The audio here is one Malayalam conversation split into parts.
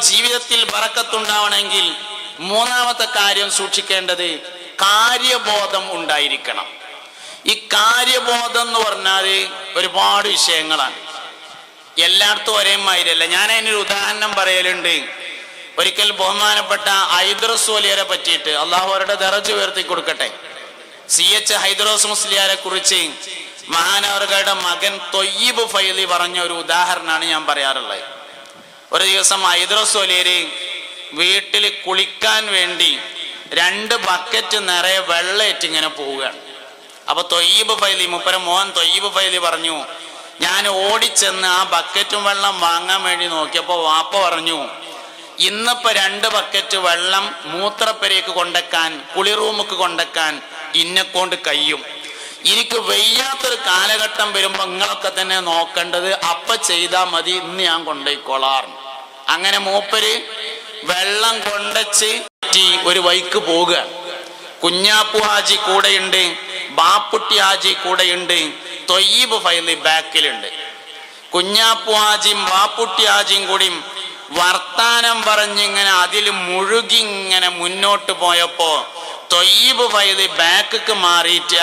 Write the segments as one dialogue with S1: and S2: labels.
S1: ജീവിതത്തിൽ വറക്കത്തുണ്ടാവണമെങ്കിൽ മൂന്നാമത്തെ കാര്യം സൂക്ഷിക്കേണ്ടത് കാര്യബോധം ഉണ്ടായിരിക്കണം. ഈ കാര്യബോധം എന്ന് പറഞ്ഞാൽ ഒരുപാട് വിഷയങ്ങളാണ്. എല്ലായിടത്തും ഒരേ മാതിരിയല്ല. ഞാൻ അതിനൊരു ഉദാഹരണം പറയലുണ്ട്. ഒരിക്കൽ ബഹുമാനപ്പെട്ട ഹൈദ്രസ് വലിയരെ പറ്റിയിട്ട് അള്ളാഹു അവരുടെ ദറജ് ഉയർത്തി കൊടുക്കട്ടെ. സി എച്ച് ഹൈദ്രോസ് മുസ്ലിയാരെ കുറിച്ച് മഹാനവറുകളുടെ മകൻ തൊയ്യബ് ഫൈലി പറഞ്ഞ ഒരു ഉദാഹരണമാണ് ഞാൻ പറയാറുള്ളത്. ഒരു ദിവസം ഹൈദ്രോസ് വലിയര് വീട്ടിൽ കുളിക്കാൻ വേണ്ടി രണ്ട് ബക്കറ്റ് നിറയെ വെള്ളയിട്ട് ഇങ്ങനെ പോവുകയാണ് അപ്പൊ തൊയ്യബ് ഫൈലി മുപ്പര മോഹൻ തൊയ്യബ് ഫൈലി പറഞ്ഞു ഞാൻ ഓടിച്ചെന്ന് ആ ബക്കറ്റും വെള്ളം വാങ്ങാൻ വേണ്ടി നോക്കിയപ്പോ വാപ്പ പറഞ്ഞു ഇന്നിപ്പോ രണ്ട് ബക്കറ്റ് വെള്ളം മൂത്രപ്പരയ്ക്ക് കൊണ്ടക്കാൻ കുളിറൂമുക്ക് കൊണ്ടക്കാൻ ഇന്നെക്കൊണ്ട് കയ്യും എനിക്ക് വയ്യാത്തൊരു കാലഘട്ടം വരുമ്പോ നിങ്ങളൊക്കെ തന്നെ നോക്കേണ്ടത് അപ്പ ചെയ്താൽ മതി ഇന്ന് ഞാൻ കൊണ്ടുപോയിക്കോളാർ അങ്ങനെ മൂപ്പര് വെള്ളം കൊണ്ടച്ച് ഒരു വൈക്ക് പോവുക. കുഞ്ഞാപ്പു ഹാജി കൂടെയുണ്ട് ബാപ്പുട്ടി ഹാജി കൂടെയുണ്ട് തൊയ്യബ് ഫൈലി ബാക്കിലുണ്ട്. കുഞ്ഞാപ്പു ഹാജിയും ബാപ്പുട്ടി ഹാജിയും കൂടിയും വർത്താനം പറഞ്ഞിങ്ങനെ അതിൽ മുഴുകി ഇങ്ങനെ മുന്നോട്ട് പോയപ്പോ തൊയ്യബ് ഫൈലി ബാക്കിക്ക് മാറിയിട്ട്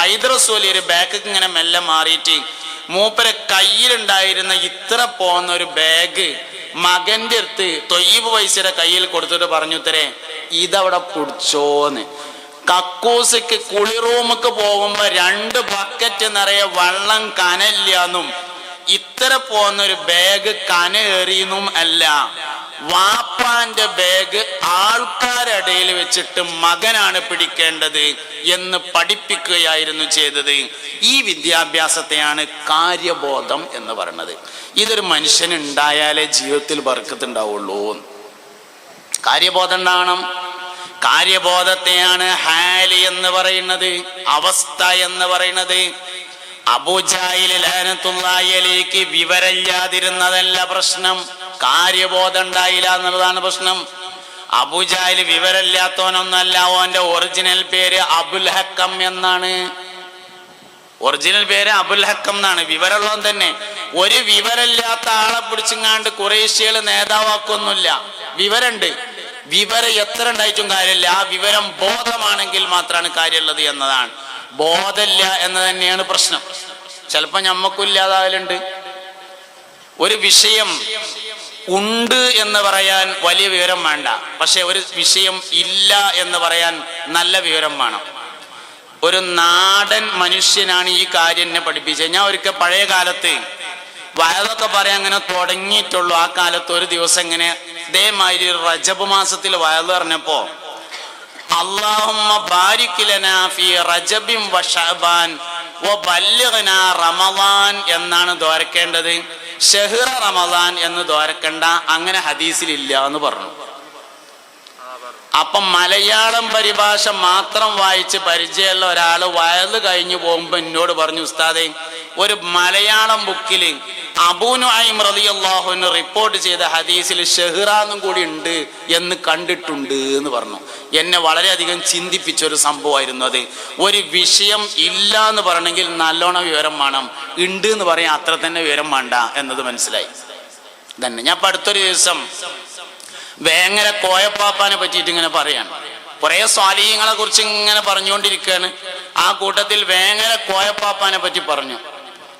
S1: ഹൈദ്രസോലി ഒരു ബാക്കിക്ക് ഇങ്ങനെ മെല്ലെ മാറിയിട്ട് മൂപ്പരെ കയ്യിലുണ്ടായിരുന്ന ഇത്ര പോന്ന ഒരു ബാഗ് മകന്റെ അടുത്ത് തൊയ്യബ് പൈസയുടെ കയ്യിൽ കൊടുത്തിട്ട് പറഞ്ഞു തരേ ഇതവിടെ പിടിച്ചോന്ന്. കക്കൂസിക്ക് കുളിറൂമുക്ക് പോകുമ്പോ രണ്ട് ബക്കറ്റ് നിറയെ വെള്ളം കനല്ലാന്നും ഇത്ര പോന്ന ഒരു ബാഗ് കനേറിയെന്നും അല്ല. വാപ്പാന്റെ ബാഗ് ആൾക്കാരിടയിൽ വെച്ചിട്ട് മകനാണ് പിടിക്കേണ്ടത് എന്ന് പഠിപ്പിക്കുകയായിരുന്നു ചെയ്തത്. ഈ വിദ്യാഭ്യാസത്തെയാണ് കാര്യബോധം എന്ന് പറയുന്നത് ഇതൊരു മനുഷ്യൻ ഉണ്ടായാലേ ജീവിതത്തിൽ വർക്കത്തുണ്ടാവുള്ളൂ കാര്യബോധം ഉണ്ടാവണം. കാര്യബോധത്തെയാണ് ഹാലി എന്ന് പറയുന്നത് അവസ്ഥ എന്ന് പറയുന്നത്. അബുജായിലേക്ക് വിവരമില്ലാതിരുന്നതല്ല പ്രശ്നം. കാര്യബോധം ഉണ്ടായില്ല എന്നുള്ളതാണ് പ്രശ്നം. അബുജായിൽ വിവരമില്ലാത്തവനൊന്നല്ല ഓന്റെ ഒറിജിനൽ പേര് അബുൽ ഹക്കം എന്നാണ്. ഒറിജിനൽ പേര് അബുൽ ഹക്കം എന്നാണ് വിവരമുള്ളവൻ തന്നെ. ഒരു വിവരമില്ലാത്ത ആളെ പിടിച്ചിങ്ങാണ്ട് കുറേശ്യകൾ നേതാവാക്കൊന്നുമില്ല. വിവരമുണ്ട്. വിവരം എത്ര ഉണ്ടായിട്ടും കാര്യമില്ല. ആ വിവരം ബോധമാണെങ്കിൽ മാത്രമാണ് കാര്യമുള്ളത് എന്നതാണ്. ബോധമില്ല എന്ന് തന്നെയാണ് പ്രശ്നം. ചിലപ്പോ ഞമ്മക്കും ഇല്ലാതാവലുണ്ട്. ഒരു വിഷയം ഉണ്ട് എന്ന് പറയാൻ വലിയ വിവരം വേണ്ട. പക്ഷെ ഒരു വിഷയം ഇല്ല എന്ന് പറയാൻ നല്ല വിവരം വേണം. ഒരു നാടൻ മനുഷ്യനാണ് ഈ കാര്യം എന്നെ പഠിപ്പിച്ചത്. ഞാൻ ഒരിക്കൽ പഴയ കാലത്ത് വയറൊക്കെ പറയാൻ അങ്ങനെ തുടങ്ങിയിട്ടുള്ളൂ. ആ കാലത്ത് ഒരു ദിവസം ഇങ്ങനെ ഇതേമാതിരി റജബ് മാസത്തിൽ വയറ് പറഞ്ഞപ്പോ അള്ളാഹുമ്മ ബാരിക് ലനാ ഫീ റജബിൻ വ എന്നാണ് ദ്വാരക്കേണ്ടത്. ഷെഹ്റ റമദാൻ എന്ന് ദ്വാരക്കണ്ട അങ്ങനെ ഹദീസിൽ ഇല്ല എന്ന് പറഞ്ഞു. അപ്പം മലയാളം പരിഭാഷ മാത്രം വായിച്ച് പരിചയമുള്ള ഒരാൾ വയൽ കഴിഞ്ഞു പോകുമ്പോ എന്നോട് പറഞ്ഞു ഉസ്താദെ ഒരു മലയാളം ബുക്കിൽ അബൂനു ഐം റളിയല്ലാഹുവിന് റിപ്പോർട്ട് ചെയ്ത ഹദീസിൽ ഷെഹ്റാന്നും കൂടി ഉണ്ട് എന്ന് കണ്ടിട്ടുണ്ട് എന്ന് പറഞ്ഞു. എന്നെ വളരെയധികം ചിന്തിപ്പിച്ച ഒരു സംഭവമായിരുന്നു അത്. ഒരു വിഷയം ഇല്ല എന്ന് പറയണമെങ്കിൽ നല്ലോണം വിവരം വേണം. ഉണ്ട് എന്ന് പറയാൻ അത്ര തന്നെ വിവരം വേണ്ട എന്നത് മനസ്സിലായി. തന്നെ ഞാൻ ഇപ്പൊ അടുത്തൊരു ദിവസം വേങ്ങര കോയപ്പാപ്പാനെ പറ്റിയിട്ട് ഇങ്ങനെ പറയാണ്. കുറെ സ്വാലീയങ്ങളെ കുറിച്ച് ഇങ്ങനെ പറഞ്ഞുകൊണ്ടിരിക്കുകയാണ്. ആ കൂട്ടത്തിൽ വേങ്ങര കോയപ്പാപ്പാനെ പറ്റി പറഞ്ഞു.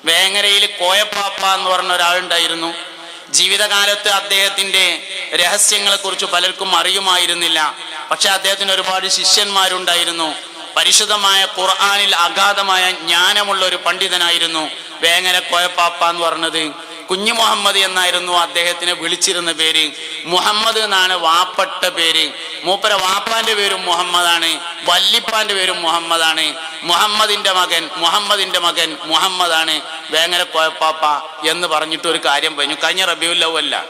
S1: വേങ്ങരയിൽ കോയപ്പാപ്പ എന്ന് പറഞ്ഞ ഒരാളുണ്ടായിരുന്നു. ജീവിതകാലത്ത് അദ്ദേഹത്തിന്റെ രഹസ്യങ്ങളെ കുറിച്ച് പലർക്കും അറിയുമായിരുന്നില്ല. പക്ഷെ അദ്ദേഹത്തിന് ഒരുപാട് ശിഷ്യന്മാരുണ്ടായിരുന്നു. പരിശുദ്ധമായ ഖുർആാനിൽ അഗാധമായ ജ്ഞാനമുള്ള ഒരു പണ്ഡിതനായിരുന്നു വേങ്ങര കോയപ്പാപ്പ എന്ന് പറഞ്ഞത്. കുഞ്ഞു മുഹമ്മദ് എന്നായിരുന്നു അദ്ദേഹത്തിനെ വിളിച്ചിരുന്ന പേര്. മുഹമ്മദ് എന്നാണ് വാപ്പട്ട പേര്. മൂപ്പര വാപ്പാന്റെ പേരും മുഹമ്മദാണ്. വല്ലിപ്പാന്റെ പേരും മുഹമ്മദാണ്. മുഹമ്മദിന്റെ മകൻ മുഹമ്മദിന്റെ മകൻ മുഹമ്മദാണ്. വേങ്ങര കോയപ്പാപ്പ എന്ന് പറഞ്ഞിട്ട് ഒരു കാര്യം പറഞ്ഞു. കഴിഞ്ഞ റബിയുല്ലവല്ല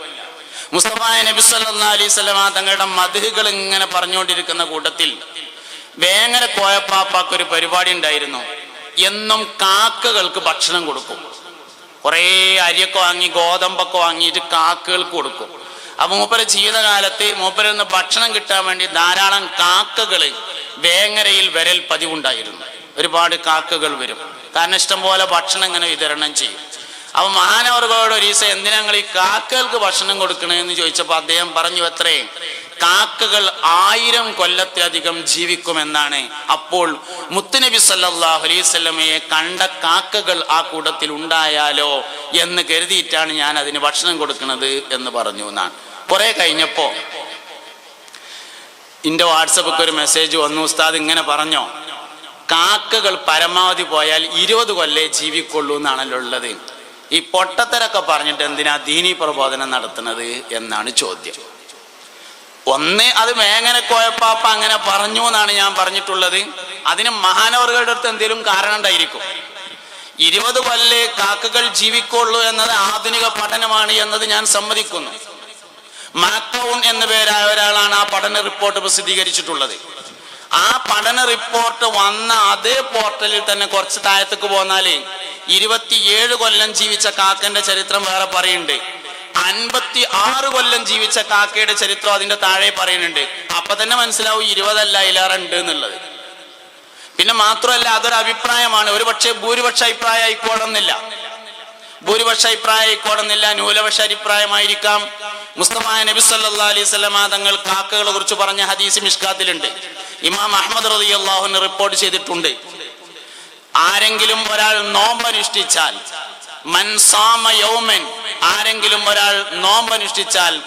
S1: മുസ്തഫായ നബി സല്ലാ അലൈഹി സ്വലമ തങ്ങളുടെ മധുകൾ ഇങ്ങനെ പറഞ്ഞുകൊണ്ടിരിക്കുന്ന കൂട്ടത്തിൽ വേങ്ങര കോയപ്പാപ്പാക്ക് ഒരു പരിപാടി ഉണ്ടായിരുന്നു. എന്നും കാക്കകൾക്ക് ഭക്ഷണം കൊടുക്കും. കുറേ അരിയൊക്കെ വാങ്ങി ഗോതമ്പൊക്കെ വാങ്ങിയിട്ട് കാക്കകൾക്ക് കൊടുക്കും. അപ്പൊ മൂപ്പര ജീവിതകാലത്ത് മൂപ്പരിൽ നിന്ന് ഭക്ഷണം കിട്ടാൻ വേണ്ടി ധാരാളം കാക്കകൾ വേങ്ങരയിൽ വരൽ പതിവുണ്ടായിരുന്നു. ഒരുപാട് കാക്കകൾ വരും. കാരണം ഇഷ്ടം പോലെ ഭക്ഷണം ഇങ്ങനെ വിതരണം ചെയ്യും. അപ്പൊ മഹാനവർഗോട് ഒരു ദിവസം എന്തിനാ ഈ കാക്കകൾക്ക് ഭക്ഷണം കൊടുക്കണേന്ന് ചോദിച്ചപ്പോൾ അദ്ദേഹം പറഞ്ഞു അത്രേ കാക്കകൾ ആയിരം കൊല്ലത്തിലധികം ജീവിക്കുമെന്നാണ് അപ്പോൾ മുത്തുനബി സല്ലല്ലാഹു അലൈഹി സ്വലമയെ കണ്ട കാക്കകൾ ആ കൂട്ടത്തിൽ ഉണ്ടായാലോ എന്ന് കരുതിയിട്ടാണ് ഞാൻ അതിന് ഭക്ഷണം കൊടുക്കുന്നത് എന്ന് പറഞ്ഞു എന്നാണ്. കുറെ കഴിഞ്ഞപ്പോ എന്റെ വാട്സപ്പൊക്കെ ഒരു മെസ്സേജ് വന്നു ഉസ്താദ് ഇങ്ങനെ പറഞ്ഞോ കാക്കകൾ പരമാവധി പോയാൽ ഇരുപത് കൊല്ലേ ജീവിക്കുള്ളൂ എന്നാണല്ലോ ഉള്ളത്. ഈ പൊട്ടത്തരൊക്കെ പറഞ്ഞിട്ട് എന്തിനാ ദീനി പ്രബോധനം നടത്തുന്നത് എന്നാണ് ചോദ്യം. ഒന്ന് അത് മേങ്ങനെ കോയപ്പാപ്പ അങ്ങനെ പറഞ്ഞു എന്നാണ് ഞാൻ പറഞ്ഞിട്ടുള്ളത്. അതിന് മഹാനവറുകളുടെ അടുത്ത് എന്തെങ്കിലും കാരണം ഉണ്ടായിരിക്കും. ഇരുപത് കൊല്ലേ കാക്കകൾ ജീവിക്കുള്ളൂ എന്നത് ആധുനിക പഠനമാണ് എന്നത് ഞാൻ സമ്മതിക്കുന്നു. മാക്കൗൺ എന്ന പേരായ ഒരാളാണ് ആ പഠന റിപ്പോർട്ട് പ്രസിദ്ധീകരിച്ചിട്ടുള്ളത് ആ പഠന റിപ്പോർട്ട് വന്ന അതേ പോർട്ടലിൽ തന്നെ കുറച്ച് താഴത്തേക്ക് പോന്നാൽ ഇരുപത്തിയേഴ് കൊല്ലം ജീവിച്ച കാക്കന്റെ ചരിത്രം വേറെ പറയുന്നുണ്ട്. അൻപത്തി ആറ് കൊല്ലം ജീവിച്ച കാക്കയുടെ ചരിത്രം അതിന്റെ താഴെ പറയുന്നുണ്ട്. അപ്പൊ തന്നെ മനസ്സിലാവും ഇരുപതല്ല അതിലേറെ ഉണ്ട് എന്നുള്ളത്. പിന്നെ മാത്രമല്ല അതൊരു അഭിപ്രായമാണ്. ഒരു പക്ഷേ ഭൂരിപക്ഷ അഭിപ്രായം ആയിക്കോളുന്നില്ല. ഭൂരിപക്ഷ അഭിപ്രായം ആയിക്കോളുന്നില്ല. ന്യൂനപക്ഷ അഭിപ്രായമായിരിക്കാം. മുസ്തമായ നബി സല്ലാ അലൈഹി സ്വലമാ തങ്ങൾ കാക്കകളെ കുറിച്ച് പറഞ്ഞ ഹദീസ് മിഷ്കാത്തിലുണ്ട്. ഇമാം അഹമ്മദ് റതി അള്ളാഹുന് റിപ്പോർട്ട് ചെയ്തിട്ടുണ്ട്. ആരെങ്കിലും ഒരാൾ നോമ്പനുഷ്ഠിച്ചാൽ മൻസാമ യൗമൻ ആരെങ്കിലും ഒരാൾ നോമ്പനുഷ്ഠിച്ചാൽ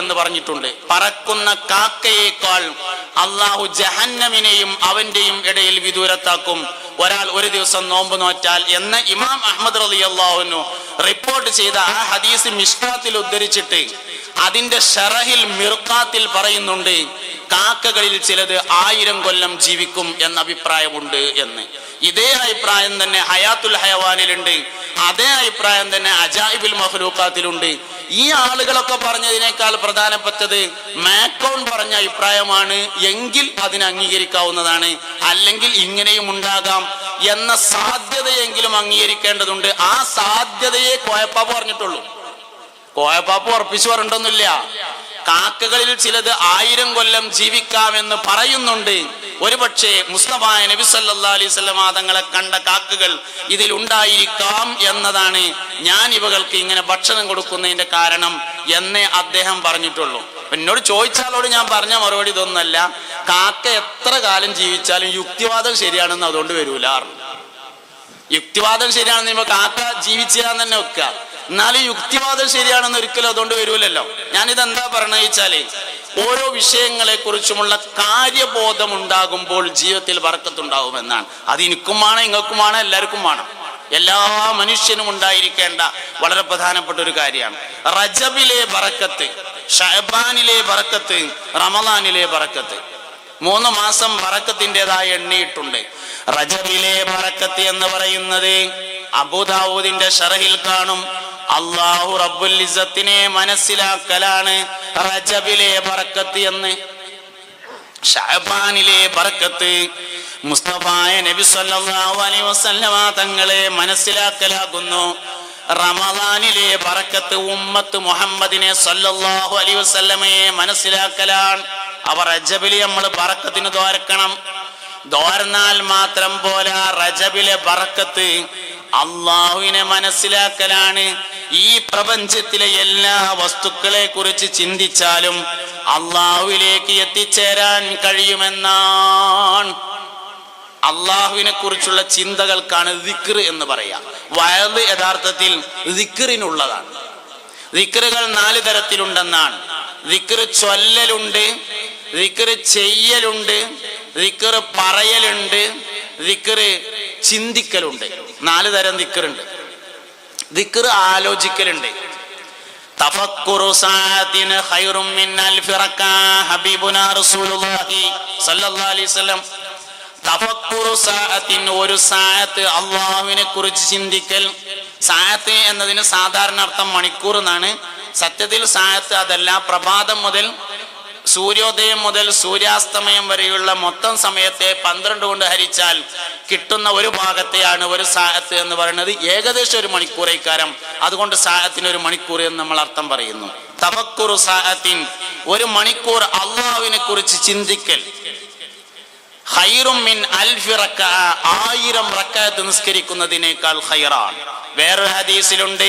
S1: എന്ന് പറഞ്ഞിട്ടുണ്ട്. പറക്കുന്ന കാക്കയേക്കാൾ അള്ളാഹു ജഹന്നമിനെയും അവന്റെയും ഇടയിൽ വിദൂരത്താക്കും. ഒരാൾ ഒരു ദിവസം നോമ്പ് നോറ്റാൽ എന്ന് ഇമാം അഹമ്മദ് റലി അള്ളാഹുനു റിപ്പോർട്ട് ചെയ്ത ആ ഹദീസ് മിഷ്കാത്തിൽ ഉദ്ധരിച്ചിട്ട് അതിന്റെ ഷറഹിൽ മിർക്കാത്തിൽ പറയുന്നുണ്ട് കാക്കകളിൽ ചിലത് ആയിരം കൊല്ലം ജീവിക്കും എന്ന അഭിപ്രായമുണ്ട് എന്ന്. ഇതേ അഭിപ്രായം തന്നെ ഹയാത്തുൽ ഹയവാനിലുണ്ട്. അതേ അഭിപ്രായം തന്നെ അജായിബുൽ മഹ്ലൂക്കാത്തിലുണ്ട് ഈ ആളുകളൊക്കെ പറഞ്ഞതിനേക്കാൾ പ്രധാനപ്പെട്ടത് മാക്രോൺ പറഞ്ഞ അഭിപ്രായമാണ് എങ്കിൽ അതിന് അംഗീകരിക്കാവുന്നതാണ്. അല്ലെങ്കിൽ ഇങ്ങനെയും ഉണ്ടാകാം എന്ന സാധ്യതയെങ്കിലും അംഗീകരിക്കേണ്ടതുണ്ട്. ആ സാധ്യതയെ കോയപ്പാപ്പ് പറഞ്ഞിട്ടുള്ളൂ. കോയപ്പാപ്പ് ഉറപ്പിച്ചു പറഞ്ഞിട്ടൊന്നുമില്ല. കാക്കകളിൽ ചിലത് ആയിരം കൊല്ലം ജീവിക്കാമെന്ന് പറയുന്നുണ്ട്. ഒരുപക്ഷെ മുസ്തഫായ നബി സല്ലാ അലൈഹി മാതങ്ങളെ തങ്ങളെ കണ്ട കാക്കകൾ ഇതിൽ ഉണ്ടായിരിക്കാം എന്നതാണ്. ഞാൻ ഇവകൾക്ക് ഇങ്ങനെ ഭക്ഷണം കൊടുക്കുന്നതിന്റെ കാരണം എന്നേ അദ്ദേഹം പറഞ്ഞിട്ടുള്ളൂ. എന്നോട് ചോദിച്ചാലോട് ഞാൻ പറഞ്ഞ മറുപടി ഇതൊന്നല്ല. കാക്ക എത്ര കാലം ജീവിച്ചാലും യുക്തിവാദം ശരിയാണെന്ന് അതുകൊണ്ട് വരൂല. യുക്തിവാദം ശരിയാണെന്ന് കാക്ക ജീവിച്ചാൽ തന്നെ വെക്കുക. എന്നാലും യുക്തിവാദം ശരിയാണെന്ന് ഒരിക്കലും അതുകൊണ്ട് വരൂലല്ലോ. ഞാനിത് എന്താ പറയണ ഓരോ വിഷയങ്ങളെ കുറിച്ചുമുള്ള കാര്യബോധം ഉണ്ടാകുമ്പോൾ ജീവിതത്തിൽ വർക്കത്തുണ്ടാവുമെന്നാണ് അത് എനിക്കുമാണ് വേണം എല്ലാവർക്കും വേണം. എല്ലാ മനുഷ്യനും ഉണ്ടായിരിക്കേണ്ട വളരെ പ്രധാനപ്പെട്ട ഒരു കാര്യമാണ്. റജബിലെ ബറക്കത്ത് ഷഹബാനിലെ ബറക്കത്ത് റമദാനിലെ ബറക്കത്ത് മൂന്ന് മാസം ബറക്കത്തിന്റെതായ എണ്ണിയിട്ടുണ്ട്. റജബിലെ ബറക്കത്ത് എന്ന് പറയുന്നത് അബുദാവൂദിന്റെ ഷറഹിൽ കാണും അള്ളാഹു റബ്ബുൽ ഇസത്തിനെ മനസ്സിലാക്കലാണ് റജബിലെ ബർക്കത്ത് എന്ന്. ഷഹബാനിലെ ബർക്കത്ത്. മുസ്തഫായ നബി സല്ലല്ലാഹു അലൈഹി വസല്ലമ തങ്ങളെ മനസ്സിലാക്കലാകുന്നു. റമദാനിലെ ബറക്കത്ത് ഉമ്മത്ത് മുഹമ്മദിനെ സല്ലല്ലാഹു അലൈഹി വസല്ലമയെ മനസ്സിലാക്കലാണ്. അവർ റജബിലെ നമ്മൾ ബറക്കത്തിന് തോരക്കണം തോർന്നാൽ മാത്രം പോരാ റജബിലെ ബറക്കത്ത് അള്ളാഹുവിനെ മനസ്സിലാക്കലാണ് ഈ പ്രപഞ്ചത്തിലെ എല്ലാ വസ്തുക്കളെ കുറിച്ച് ചിന്തിച്ചാലും അള്ളാഹുവിലേക്ക് എത്തിച്ചേരാൻ കഴിയുമെന്നാണ്. അള്ളാഹുവിനെ കുറിച്ചുള്ള ചിന്തകൾക്കാണ് ദിക്ർ എന്ന് പറയാം. വയത് യഥാർത്ഥത്തിൽ ദിക്റിനുള്ളതാണ്. ദിക്റുകൾ നാല് തരത്തിലുണ്ടെന്നാണ്. ദിക്ർ ചൊല്ലലുണ്ട് ദിക്ർ ചെയ്യലുണ്ട് ദിക്ർ പറയലുണ്ട് ദിക്ർ ചിന്തിക്കലുണ്ട്. നാല് തരം ദിക്കറുണ്ട്. ദിക്കർ ആലോചിക്കലുണ്ട്. ഒരു സായത്ത് അള്ളാഹുവിനെ കുറിച്ച് ചിന്തിക്കൽ. സായത്ത് എന്നതിന് സാധാരണ അർത്ഥം മണിക്കൂർ എന്നാണ്. സത്യത്തിൽ സായത്ത് അതല്ല പ്രഭാതം മുതൽ സൂര്യോദയം മുതൽ സൂര്യാസ്തമയം വരെയുള്ള മൊത്തം സമയത്തെ പന്ത്രണ്ട് കൊണ്ട് ഹരിച്ചാൽ കിട്ടുന്ന ഒരു ഭാഗത്തെയാണ് ഒരു സാഹത്ത് എന്ന് പറയുന്നത്. ഏകദേശം ഒരു മണിക്കൂർ ഇക്കാരം അതുകൊണ്ട് സാഹത്തിന് ഒരു മണിക്കൂർ എന്ന് നമ്മൾ അർത്ഥം പറയുന്നു. തവക്കുറു സാഹത്തിൻ ഒരു മണിക്കൂർ അള്ളാഹുവിനെ കുറിച്ച് ചിന്തിക്കൽ. ഖൈറും മിൻ അൽഫി റക്അ ആയിരം റക്കാത്ത് നിസ്കരിക്കുന്നതിനേക്കാൾ ഹൈറാണ് വേറൊരു ഹദീസിലുണ്ട്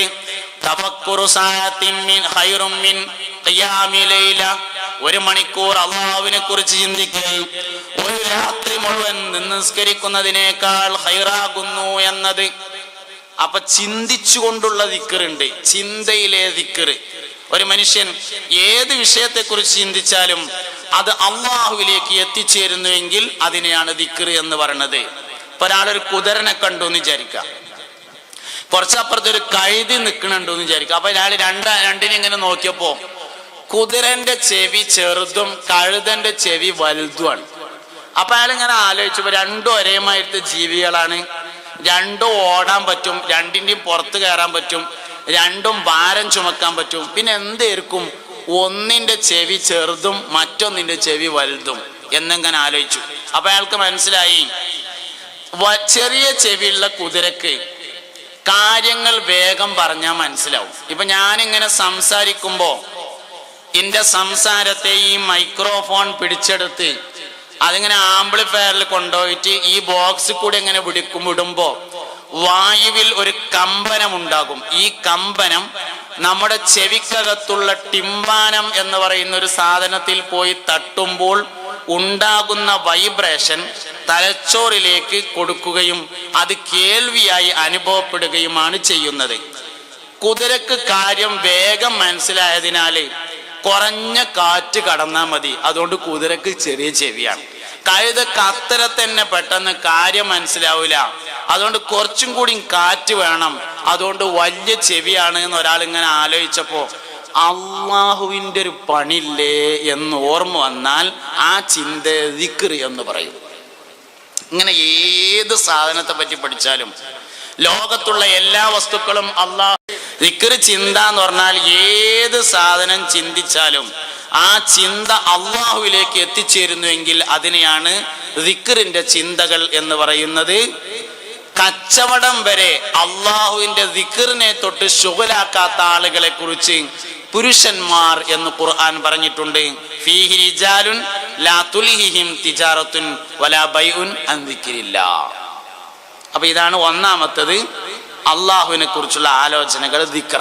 S1: ഒരു മണിക്കൂർ അള്ളാവിനെ കുറിച്ച് ചിന്തിക്കുകയും ഒരു രാത്രി മുഴുവൻ നിസ്കരിക്കുന്നതിനേക്കാൾ ഹൈറാകുന്നു എന്നത്. അപ്പൊ ചിന്തിച്ചുകൊണ്ടുള്ള ദിക്കറുണ്ട് ചിന്തയിലെ ദിക്കറ് ഒരു മനുഷ്യൻ ഏത് വിഷയത്തെക്കുറിച്ച് ചിന്തിച്ചാലും അത് അള്ളാഹുവിലേക്ക് എത്തിച്ചേരുന്നുവെങ്കിൽ അതിനെയാണ് ദിക്കറ് എന്ന് പറയുന്നത് ഇപ്പൊ ഒരാളൊരു കുതിരനെ കണ്ടു എന്ന് വിചാരിക്കാം കുറച്ചപ്പുറത്ത് ഒരു കഴുതി നിൽക്കണുണ്ടോ എന്ന് വിചാരിക്കും. അപ്പൊ അയാൾ രണ്ട രണ്ടിനെ ഇങ്ങനെ നോക്കിയപ്പോ കുതിരന്റെ ചെവി ചെറുതും കഴുതന്റെ ചെവി വലുതുമാണ്. അപ്പൊ അയാൾ ഇങ്ങനെ ആലോചിച്ചപ്പോ രണ്ടും ഒരേമായിട്ട് ജീവികളാണ്. രണ്ടും ഓടാൻ പറ്റും രണ്ടിന്റെയും പുറത്ത് കയറാൻ പറ്റും രണ്ടും ഭാരം ചുമക്കാൻ പറ്റും. പിന്നെ എന്തായിരിക്കും ഒന്നിന്റെ ചെവി ചെറുതും മറ്റൊന്നിന്റെ ചെവി വലുതും എന്നെങ്ങനെ ആലോചിച്ചു. അപ്പൊ അയാൾക്ക് മനസ്സിലായി ചെറിയ ചെവിയുള്ള കുതിരക്ക് കാര്യങ്ങൾ വേഗം പറഞ്ഞാൽ മനസ്സിലാവും. ഇപ്പൊ ഞാനിങ്ങനെ സംസാരിക്കുമ്പോ എന്റെ സംസാരത്തെ ഈ മൈക്രോഫോൺ പിടിച്ചെടുത്ത് അതിങ്ങനെ ആംപ്ലിഫയറിൽ കൊണ്ടുപോയിട്ട് ഈ ബോക്സിൽ കൂടി ഇങ്ങനെ വിടിക്കും വിടുമ്പോ വായുവിൽ ഒരു കമ്പനം ഉണ്ടാകും. ഈ കമ്പനം നമ്മുടെ ചെവിക്കകത്തുള്ള ടിമ്പാനം എന്ന് പറയുന്ന ഒരു സാധനത്തിൽ പോയി തട്ടുമ്പോൾ ഉണ്ടാകുന്ന വൈബ്രേഷൻ തലച്ചോറിലേക്ക് കൊടുക്കുകയും അത് കേൾവിയായി അനുഭവപ്പെടുകയുമാണ് ചെയ്യുന്നത്. കുതിരക്ക് കാര്യം വേഗം മനസ്സിലായതിനാൽ കുറഞ്ഞ കാറ്റ് കടന്നാൽ മതി. അതുകൊണ്ട് കുതിരക്ക് ചെറിയ ചെവിയാണ്. കഴുതക്ക് അത്ര തന്നെ പെട്ടെന്ന് കാര്യം മനസ്സിലാവില്ല അതുകൊണ്ട് കുറച്ചും കൂടി കാറ്റ് വേണം. അതുകൊണ്ട് വലിയ ചെവിയാണ് എന്ന് ഒരാൾ ഇങ്ങനെ ആലോചിച്ചപ്പോ അള്ളാഹുവിന്റെ ഒരു പണില്ലേ എന്ന് ഓർമ്മ വന്നാൽ ആ ചിന്ത ദിക്ർ എന്ന് പറയും. ഇങ്ങനെ ഏത് സാധനത്തെ പറ്റി പഠിച്ചാലും ലോകത്തുള്ള എല്ലാ വസ്തുക്കളും അള്ളാഹ് ദിക്റ് ചിന്ത എന്ന് പറഞ്ഞാൽ ഏത് സാധനം ചിന്തിച്ചാലും ആ ചിന്ത അള്ളാഹുവിലേക്ക് എത്തിച്ചേരുന്നുവെങ്കിൽ അതിനെയാണ് ദിക്കറിന്റെ ചിന്തകൾ എന്ന് പറയുന്നത്. കച്ചവടം വരെ അള്ളാഹുവിന്റെ ദിക്കറിനെ തൊട്ട് ശുഗലാക്കാത്ത ആളുകളെ കുറിച്ച് പുരുഷന്മാർ എന്ന് ഖുർആൻ പറഞ്ഞിട്ടുണ്ട്. ഫീഹി അപ്പൊ ഇതാണ് ഒന്നാമത്തത് അള്ളാഹുവിനെ കുറിച്ചുള്ള ആലോചനകൾ ദിക്റ